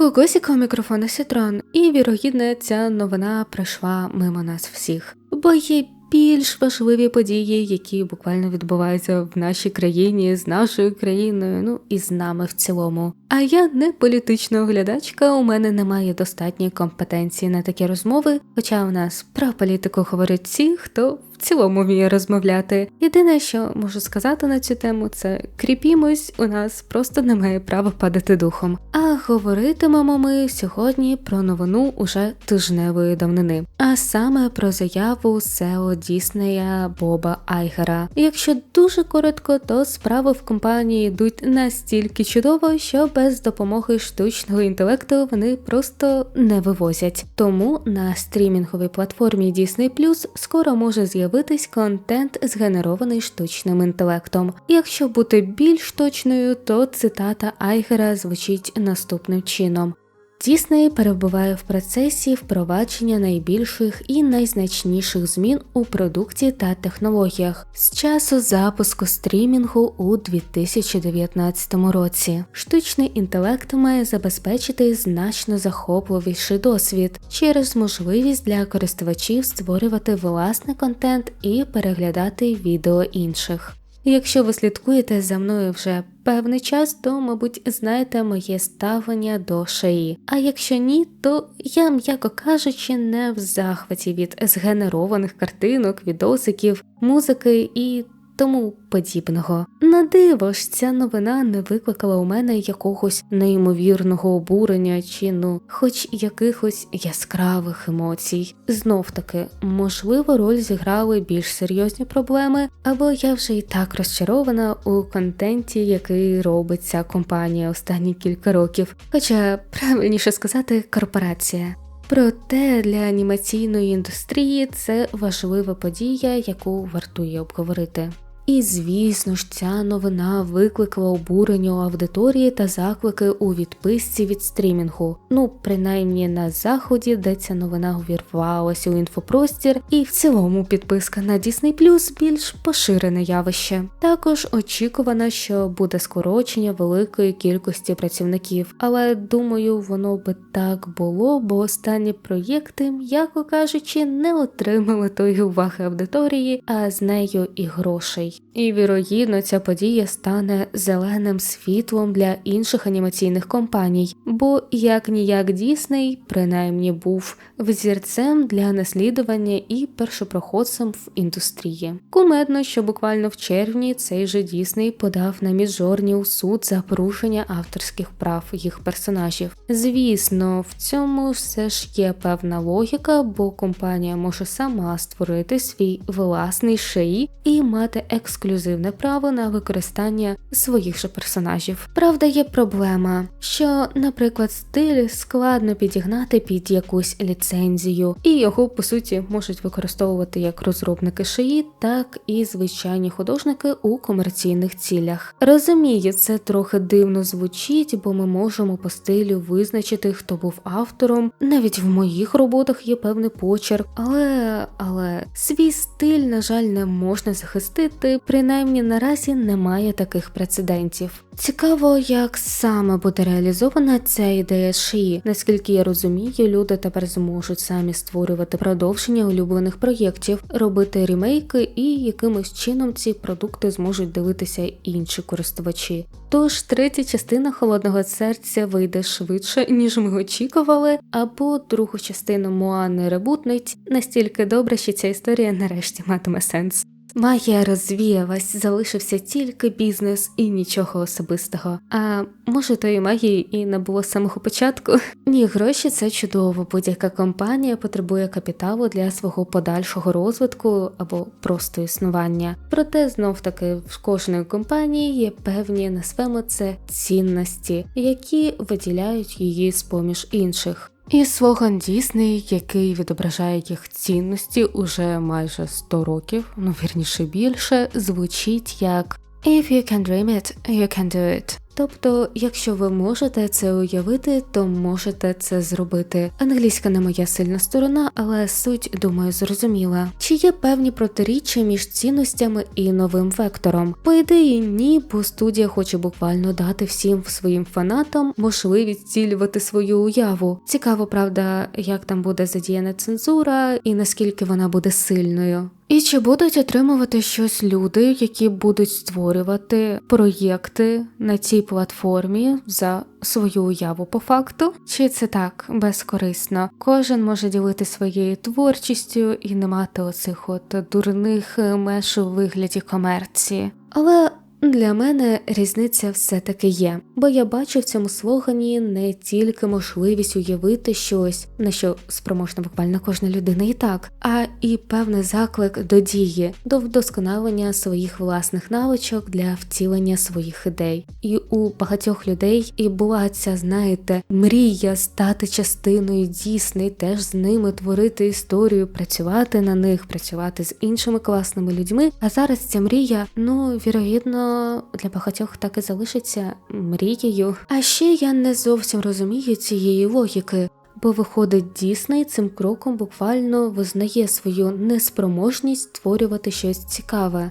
Когосіка у мікрофона Сітрон, і вірогідно ця новина пройшла мимо нас всіх, бо є більш важливі події, які буквально відбуваються в нашій країні з нашою країною, ну і з нами в цілому. А я не політична оглядачка, у мене немає достатньої компетенції на такі розмови, хоча у нас про політику говорять ті, хто цілому вміє розмовляти. Єдине, що можу сказати на цю тему, це кріпімось, у нас просто немає права падати духом. А говоритимемо ми сьогодні про новину уже тижневої давнини, а саме про заяву Сео Діснея Боба Айгера. Якщо дуже коротко, то справи в компанії йдуть настільки чудово, що без допомоги штучного інтелекту вони просто не вивозять. Тому на стрімінговій платформі Disney Plus скоро може з'явитись контент, згенерований штучним інтелектом. Якщо бути більш точною, то цитата Айгера звучить наступним чином. Дісней перебуває в процесі впровадження найбільших і найзначніших змін у продукті та технологіях з часу запуску стрімінгу у 2019 році. Штучний інтелект має забезпечити значно захопливіший досвід через можливість для користувачів створювати власний контент і переглядати відео інших. Якщо ви слідкуєте за мною вже певний час, то, мабуть, знаєте моє ставлення до шиї. А якщо ні, то я, м'яко кажучи, не в захваті від згенерованих картинок, відосиків, музики і тому подібного. На диво ж ця новина не викликала у мене якогось неймовірного обурення чи ну, хоч якихось яскравих емоцій. Знов таки, можливо, роль зіграли більш серйозні проблеми, або я вже і так розчарована у контенті, який робить ця компанія останні кілька років, хоча правильніше сказати, корпорація. Проте для анімаційної індустрії це важлива подія, яку вартує обговорити. І звісно ж, ця новина викликала обурення у аудиторії та заклики у відписці від стрімінгу. Ну, принаймні на заході, де ця новина увірвалася у інфопростір, і в цілому підписка на Disney Plus більш поширене явище. Також очікувано, що буде скорочення великої кількості працівників, але думаю, воно би так було, бо останні проєкти, м'яко кажучи, не отримали тої уваги аудиторії, а з нею і грошей. І вірогідно ця подія стане зеленим світлом для інших анімаційних компаній, бо як ніяк Дісней принаймні був взірцем для наслідування і першопроходцем в індустрії. Кумедно, що буквально в червні цей же Дісней подав на міжжорні у суд за порушення авторських прав їх персонажів. Звісно, в цьому все ж є певна логіка, бо компанія може сама створити свій власний шиї і мати ексклюзивне право на використання своїх же персонажів. Правда, є проблема, що, наприклад, стиль складно підігнати під якусь ліцензію, і його по суті можуть використовувати як розробники шиї, так і звичайні художники у комерційних цілях. Розумію, це трохи дивно звучить, бо ми можемо по стилю визначити, хто був автором. Навіть в моїх роботах є певний почерк, але але свій стиль, на жаль, не можна захистити принаймні наразі немає таких прецедентів. Цікаво, як саме буде реалізована ця ідея шиї. Наскільки я розумію, люди тепер зможуть самі створювати продовження улюблених проєктів, робити ремейки, і якимось чином ці продукти зможуть дивитися інші користувачі. Тож третя частина холодного серця вийде швидше, ніж ми очікували, або другу частину Моани ребутнуть настільки добре, що ця історія нарешті матиме сенс. Магія розвіялась, залишився тільки бізнес і нічого особистого. А може тої магії і не було з самого початку? Ні, гроші це чудово. Будь-яка компанія потребує капіталу для свого подальшого розвитку або просто існування. Проте знов таки в кожної компанії є певні назвемо це цінності, які виділяють її з поміж інших. І слоган Дісней, який відображає їх цінності уже майже 100 років, ну вірніше більше, звучить як If you can dream it, you can do it. Тобто, якщо ви можете це уявити, то можете це зробити. Англійська не моя сильна сторона, але суть, думаю, зрозуміла. Чи є певні протиріччя між цінностями і новим вектором? По ідеї, ні, бо студія хоче буквально дати всім своїм фанатам можливість цілювати свою уяву. Цікаво, правда, як там буде задіяна цензура і наскільки вона буде сильною. І чи будуть отримувати щось люди, які будуть створювати проєкти на цій платформі за свою уяву по факту? Чи це так безкорисно? Кожен може ділити своєю творчістю і не мати оцих от дурних меж у вигляді комерції. Але для мене різниця все-таки є, бо я бачу в цьому слогані не тільки можливість уявити щось, на що спроможна буквально кожна людина і так, а і певний заклик до дії, до вдосконалення своїх власних навичок для втілення своїх ідей. І у багатьох людей і була ця, знаєте, мрія стати частиною дійсний, теж з ними творити історію, працювати на них, працювати з іншими класними людьми. А зараз ця мрія, ну вірогідно для багатьох так і залишиться мрією. А ще я не зовсім розумію цієї логіки. Бо виходить, Дісней цим кроком буквально визнає свою неспроможність створювати щось цікаве.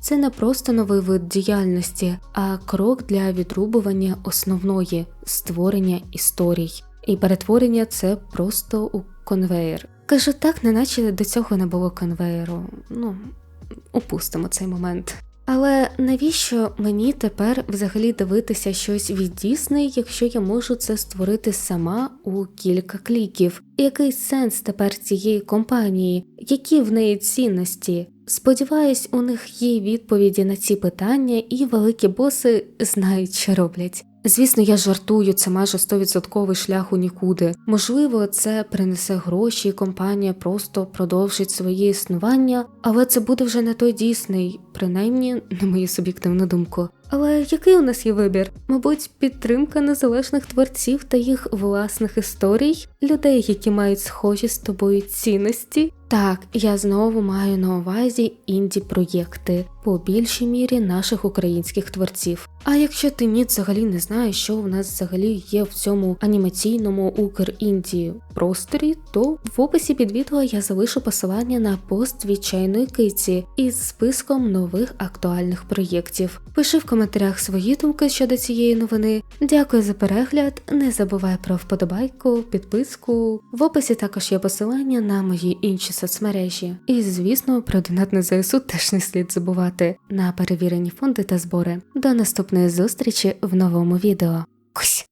Це не просто новий вид діяльності, а крок для відрубування основної створення історій. І перетворення це просто у конвейер. Кажу так, неначе до цього не було конвейеру. Ну, упустимо цей момент. Але навіщо мені тепер взагалі дивитися щось від Дісней, якщо я можу це створити сама у кілька кліків? Який сенс тепер цієї компанії? Які в неї цінності? Сподіваюсь, у них є відповіді на ці питання, і великі боси знають, що роблять. Звісно, я жартую, це майже 100% шлях у нікуди. Можливо, це принесе гроші, і компанія просто продовжить своє існування, але це буде вже не той дійсний, принаймні на мою суб'єктивну думку. Але який у нас є вибір? Мабуть, підтримка незалежних творців та їх власних історій, людей, які мають схожі з тобою цінності. Так, я знову маю на увазі інді проєкти по більшій мірі наших українських творців. А якщо ти ні взагалі не знаєш, що в нас взагалі є в цьому анімаційному укр-інді просторі, то в описі під відео я залишу посилання на пост від чайної киці із списком нових актуальних проєктів. Пиши в коментарях свої думки щодо цієї новини. Дякую за перегляд. Не забувай про вподобайку, підписку. В описі також є посилання на мої інші соцмережі. І звісно, про донат на ЗСУ теж не слід забувати на перевірені фонди та збори. До наступної зустрічі в новому відео. Кусь!